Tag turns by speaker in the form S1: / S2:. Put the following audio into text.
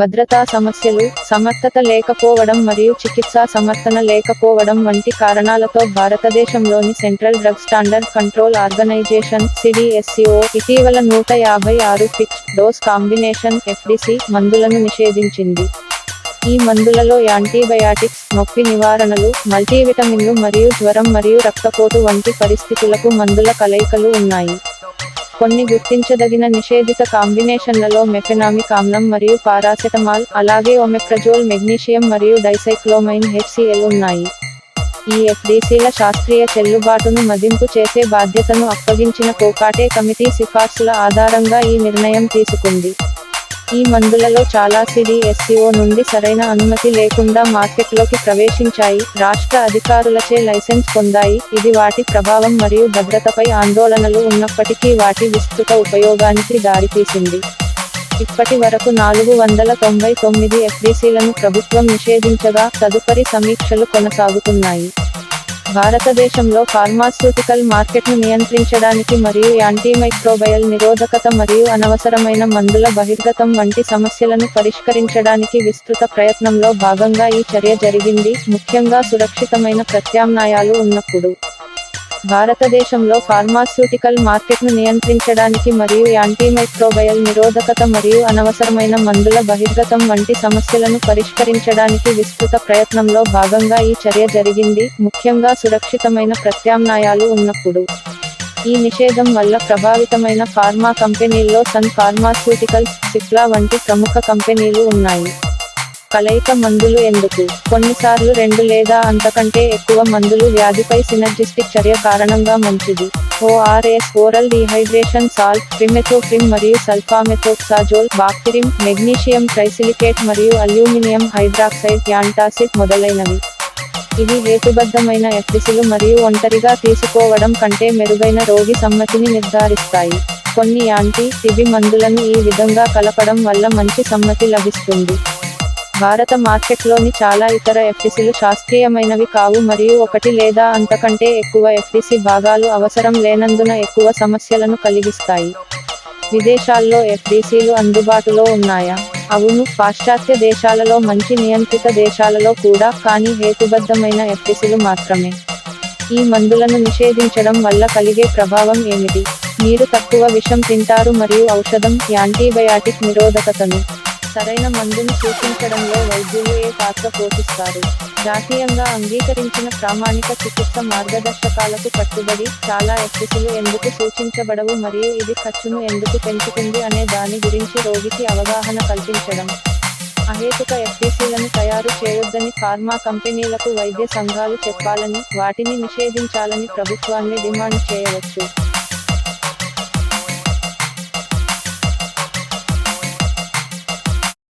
S1: భద్రతా సమస్యలు సమర్థత లేకపోవడం మరియు చికిత్సా సమర్థన లేకపోవడం వంటి కారణాలతో భారతదేశంలోని central drug standard control organisation CDSCO ఇటీవల నూట యాభై ఆరు ఫిక్స్ డోస్ కాంబినేషన్ ఎఫ్డిసి మందులను నిషేధించింది. ఈ మందులలో యాంటీబయాటిక్స్ నొప్పి నివారణలు మల్టీవిటమిన్లు మరియు జ్వరం మరియు రక్తపోటు వంటి పరిస్థితులకు మందుల కలయికలు ఉన్నాయి. కొన్ని గుర్తించదగిన నిషేధిత కాంబినేషన్లలో మెఫెనామిక్ ఆమ్లం మరియు పారాసెటమాల్ అలాగే ఒమెప్రజోల్ మెగ్నీషియం మరియు డైసైక్లోమైన్ హెచ్సిఎల్ ఉన్నాయి. ఈ ఎఫ్డీసీల శాస్త్రీయ చెల్లుబాటును మదింపు చేసే బాధ్యతను అప్పగించిన కోకాటే కమిటీ సిఫార్సుల ఆధారంగా ఈ నిర్ణయం తీసుకుంది. ఈ మందులలో చాలా సిడిఎస్సిఓ నుండి సరైన అనుమతి లేకుండా మార్కెట్లోకి ప్రవేశించాయి. రాష్ట్ర అధికారులచే లైసెన్స్ పొందాయి. ఇది వాటి ప్రభావం మరియు భద్రతపై ఆందోళనలు ఉన్నప్పటికీ వాటి విస్తృత ఉపయోగానికి దారితీసింది. ఇప్పటి వరకు నాలుగు వందల తొంభై తొమ్మిది ఎఫ్డీసీలను ప్రభుత్వం నిషేధించగా తదుపరి సమీక్షలు కొనసాగుతున్నాయి. భారతదేశంలో ఫార్మాస్యూటికల్ మార్కెట్ను నియంత్రించడానికి మరియు యాంటీమైక్రోబయల్ నిరోధకత మరియు అనవసరమైన మందుల బహిర్గతం వంటి సమస్యలను పరిష్కరించడానికి విస్తృత ప్రయత్నంలో భాగంగా ఈ చర్య జరిగింది. ముఖ్యంగా సురక్షితమైన ప్రత్యామ్నాయాలు ఉన్నప్పుడు. భారతదేశంలో ఫార్మాస్యూటికల్ మార్కెట్ను నియంత్రించడానికి మరియు యాంటీమైక్రోబయల్ నిరోధకత మరియు అనవసరమైన మందుల బహిర్గతం వంటి సమస్యలను పరిష్కరించడానికి విస్తృత ప్రయత్నంలో భాగంగా ఈ చర్య జరిగింది. ముఖ్యంగా సురక్షితమైన ప్రత్యామ్నాయాలు ఉన్నప్పుడు ఈ నిషేధం వల్ల ప్రభావితమైన ఫార్మా కంపెనీల్లో సన్ ఫార్మాస్యూటికల్స్ సిప్లా వంటి ప్రముఖ కంపెనీలు ఉన్నాయి. కలయిక మందులు ఎందుకు? కొన్నిసార్లు రెండు లేదా అంతకంటే ఎక్కువ మందులు వ్యాధిపై సినర్జిస్టిక్ చర్య కారణంగా మంచిది. ORS oral dehydration salt trimethoprim మరియు సల్ఫామెథోక్సాజోల్ బాక్టిరిమ్ మెగ్నీషియం ట్రైసిలికేట్ మరియు అల్యూమినియం హైడ్రాక్సైడ్ యాంటాసిడ్ మొదలైనవి. ఇది హేతుబద్ధమైన ఎఫ్డిసిలు మరియు ఒంటరిగా తీసుకోవడం కంటే మెరుగైన రోగి సమ్మతిని నిర్ధారిస్తాయి. కొన్ని యాంటీ టిబి మందులను ఈ విధంగా కలపడం వల్ల మంచి సమ్మతి లభిస్తుంది. భారత మార్కెట్లోని చాలా ఇతర ఎఫ్టిసిలు శాస్త్రీయమైనవి కావు మరియు ఒకటి లేదా అంతకంటే ఎక్కువ ఎఫ్టిసి భాగాలు అవసరం లేనందున ఎక్కువ సమస్యలను కలిగిస్తాయి. విదేశాల్లో ఎఫ్డిసిలు అందుబాటులో ఉన్నాయా? అవును పాశ్చాత్య దేశాలలో మంచి నియంత్రిత దేశాలలో కూడా కానీ హేతుబద్ధమైన ఎఫ్టిసిలు మాత్రమే. ఈ మందులను నిషేధించడం వల్ల కలిగే ప్రభావం ఏమిటి? మీరు తక్కువ విషం తింటారు మరియు ఔషధం యాంటీబయాటిక్ నిరోధకతను సరైన మందును సూచించడంలో వైద్యులు ఏ పాత్ర పోషిస్తారు. జాతీయంగా అంగీకరించిన ప్రామాణిక చికిత్స మార్గదర్శకాలకు కట్టుబడి చాలా ఎక్సెసులు ఎందుకు సూచించబడవు మరియు ఇది ఖర్చును ఎందుకు పెంచుతుంది అనే దాని గురించి రోగికి అవగాహన కల్పించడం. అహేతుక ఎఫ్టీసీలను తయారు చేయొద్దని ఫార్మా కంపెనీలకు వైద్య సంఘాలు చెప్పాలని వాటిని నిషేధించాలని ప్రభుత్వాన్ని డిమాండ్ చేయవచ్చు.